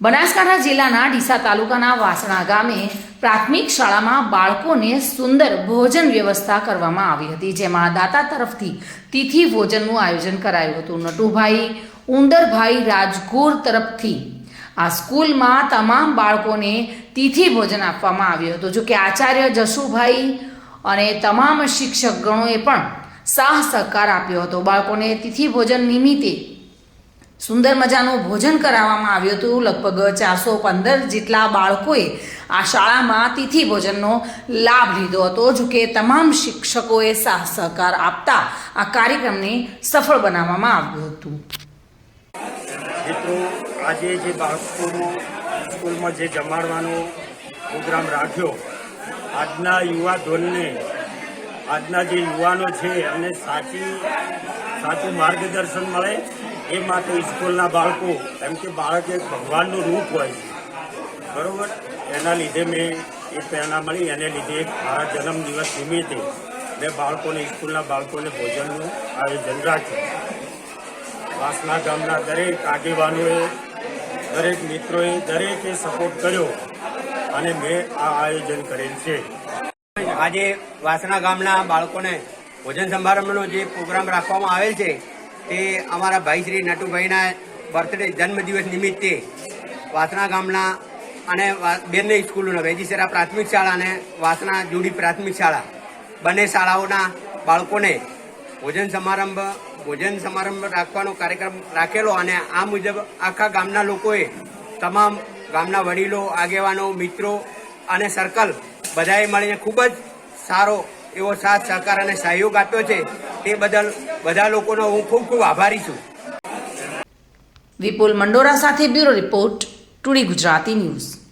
બનાસકાંઠા જિલ્લાના ડીસા તાલુકાના વાસણા ગામે પ્રાથમિક શાળામાં બાળકોને સુંદર ભોજન વ્યવસ્થા કરવામાં આવી હતી, જેમાં દાતા તરફથી તિથિ ભોજનનું આયોજન કરાયું હતું. નટુભાઈ, ઉંદરભાઈ રાજગોર તરફથી આ સ્કૂલમાં તમામ બાળકોને તિથિ ભોજન આપવામાં આવ્યું હતું. જોકે આચાર્ય જશુભાઈ અને તમામ શિક્ષક ગણોએ પણ સાહ સહકાર આપ્યો હતો. બાળકોને તિથિ ભોજન નિમિત્તે સુંદર મજાનું ભોજન કરાવવામાં આવ્યું હતું. લગભગ ચારસો પંદર જેટલા બાળકોએ આ શાળામાં તિથિ ભોજનનો લાભ લીધો હતો, જો કે તમામ શિક્ષકોએ સાહ સહકાર આપતા આ કાર્યક્રમને સફળ બનાવવામાં આવ્યું હતું. મિત્રો, આજે જે બાળકોનો સ્કૂલમાં જે જમાડવાનો પ્રોગ્રામ રાખ્યો, આજના યુવા ધોરણે, આજના જે યુવાનો છે, એમને સાચી, સાચું માર્ગદર્શન મળે એ માટે સ્કૂલના બાળકો એમ કે બાળક એક ભગવાનનું રૂપ હોય છે. બરોબર? એના લીધે મેં એ પ્રેરણા મળી, એને લીધે મારા જન્મદિવસ નિમિત્તે મેં બાળકોને, સ્કૂલના બાળકોને ભોજનનું આયોજન રાખ્યું. વાસના ગામના દરેક આગેવાનોએ, દરેક મિત્રોએ દરેકે સપોર્ટ કર્યો અને મેં આ આયોજન કરેલ છે. આજે વાસના ગામના બાળકોને ભોજન સમારંભનો જે પ્રોગ્રામ રાખવામાં આવેલ છે તે અમારા ભાઈ શ્રી નટુભાઈના બર્થડે જન્મદિવસ નિમિત્તે વાસણા ગામના અને બંને સ્કૂલોના વેજીસેરા પ્રાથમિક શાળા અને વાસણા જુડી પ્રાથમિક શાળા. બંને શાળાઓના બાળકોને ભોજન સમારંભ ભોજન સમારંભ રાખવાનો કાર્યક્રમ રાખેલો અને આ મુજબ આખા ગામના લોકોએ તમામ ગામના વડીલો, આગેવાનો, મિત્રો અને સર્કલ બધાએ મળીને ખૂબ જ સારો એવો સાથ, સહકાર અને સહયોગ આપ્યો છે, તે બદલ બધા લોકોનો હું ખૂબ ખૂબ આભારી છું. વિપુલ મંડોરા સાથે bureau report, today Gujarati news.